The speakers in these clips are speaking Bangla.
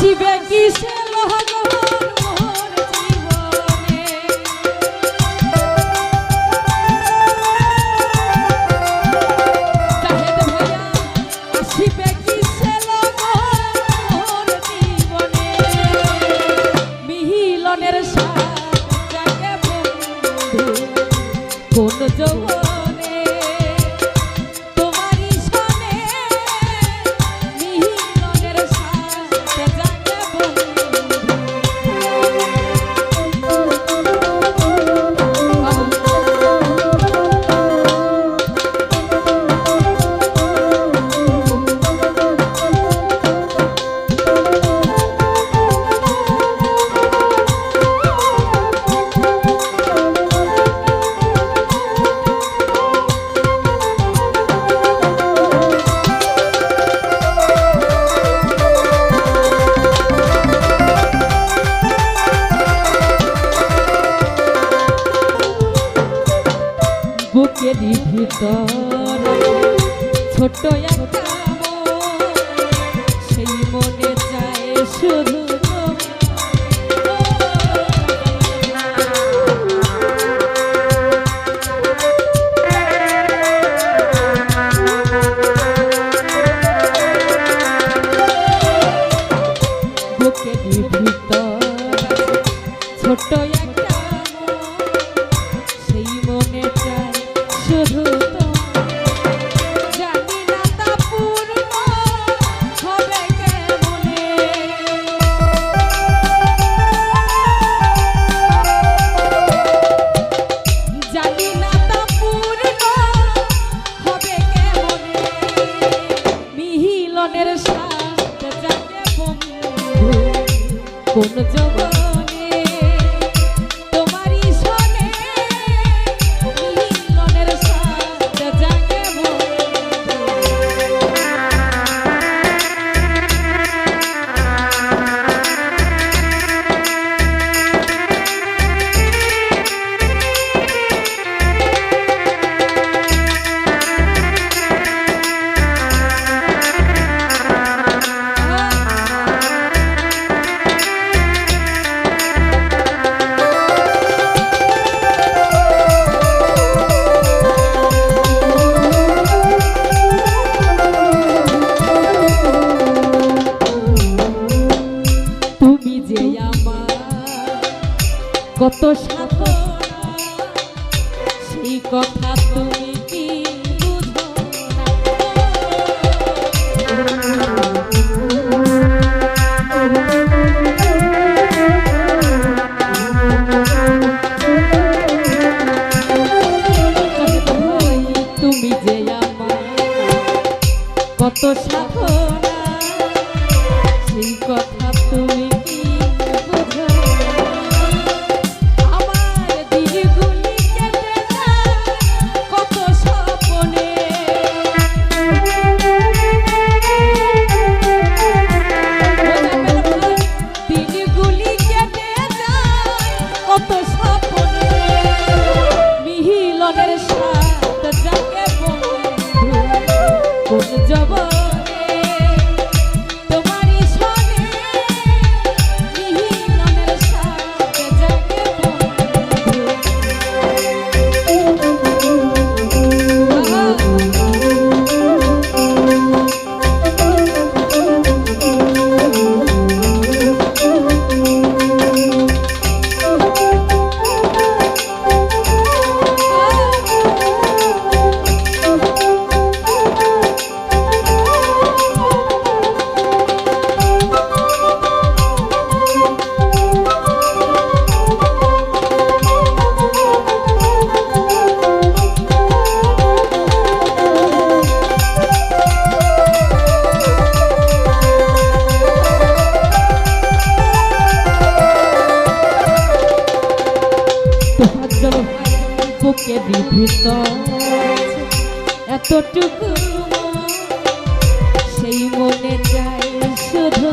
আসিবে কিসে? বুকের ভিতর। ছোট একটা সেই মনে চায় শুধু সাধনা সেই কথা তুমি থেকে বিভূত এতটুকু সেই মনে যাই শুধু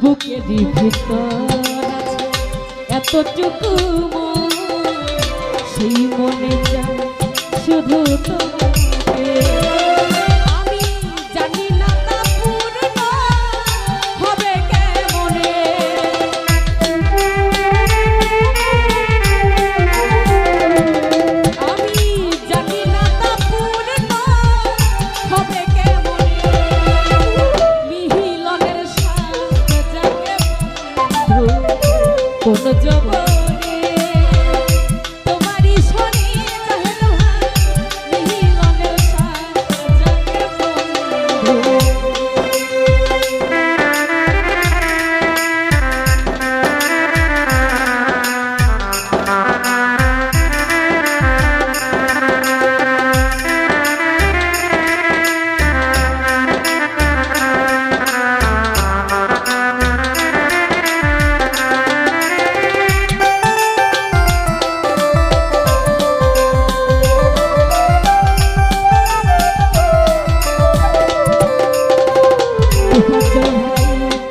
বুকেরই ভিতর এতটুকু সেই মনে শুধু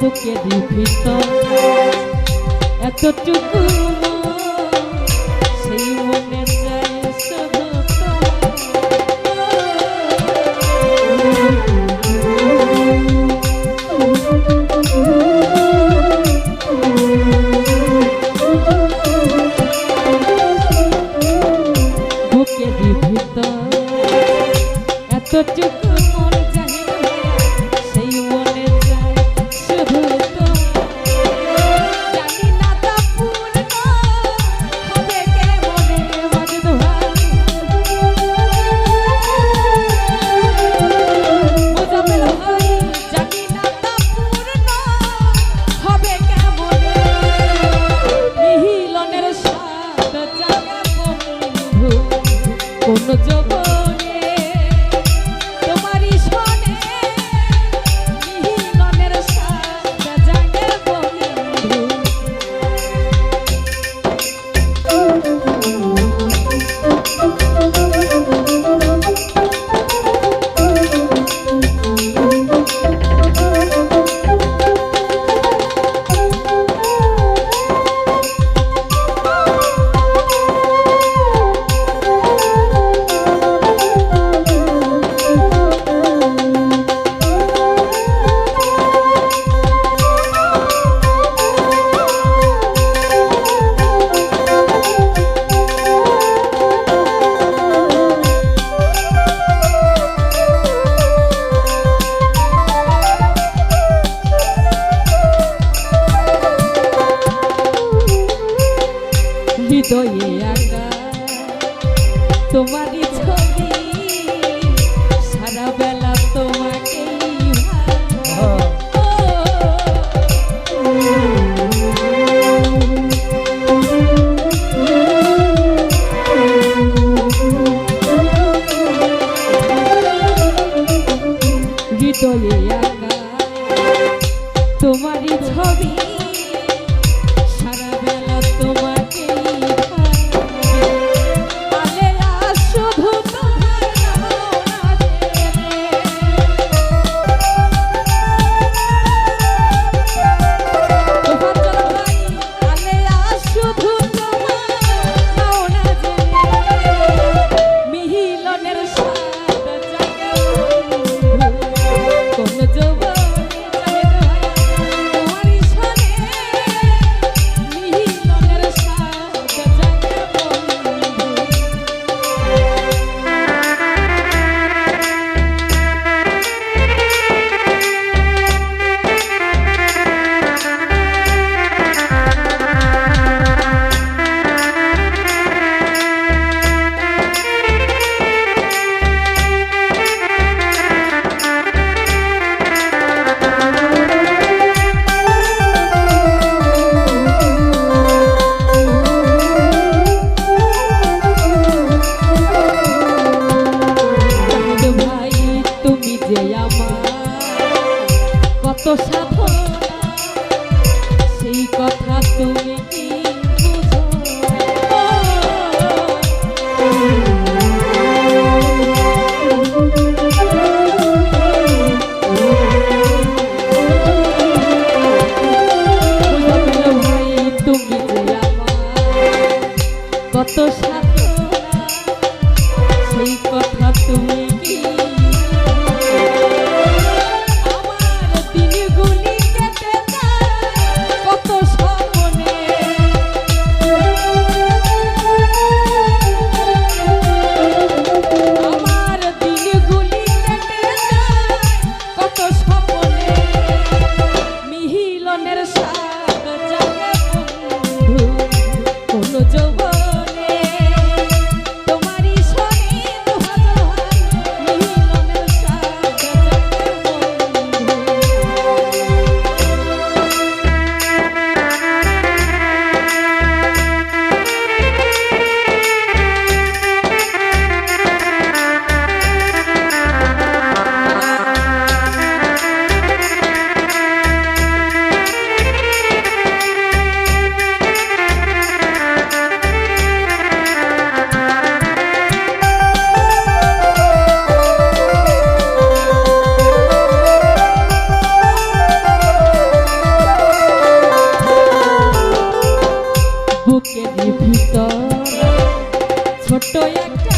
বুকে দীপিত এতটুকু hobby. বুকে নিভৃত ছোট একটা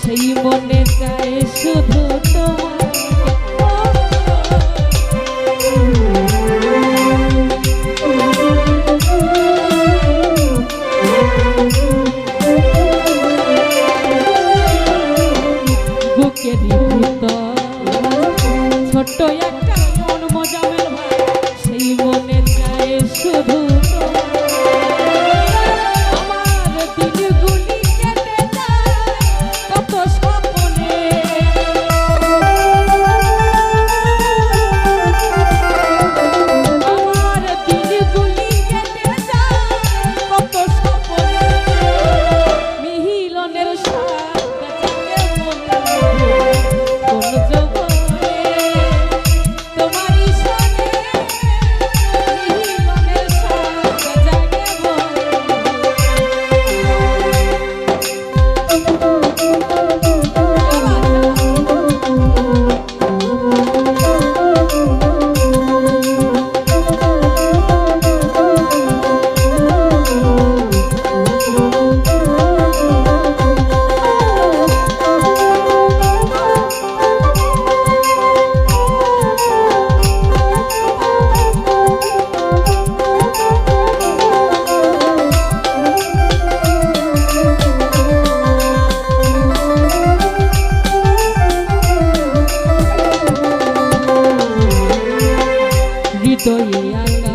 সেই মনে দইয়া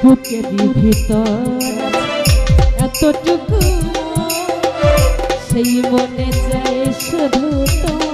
বুকের ভিতর এতটুকু সেই মনে চায় শুধু তোমার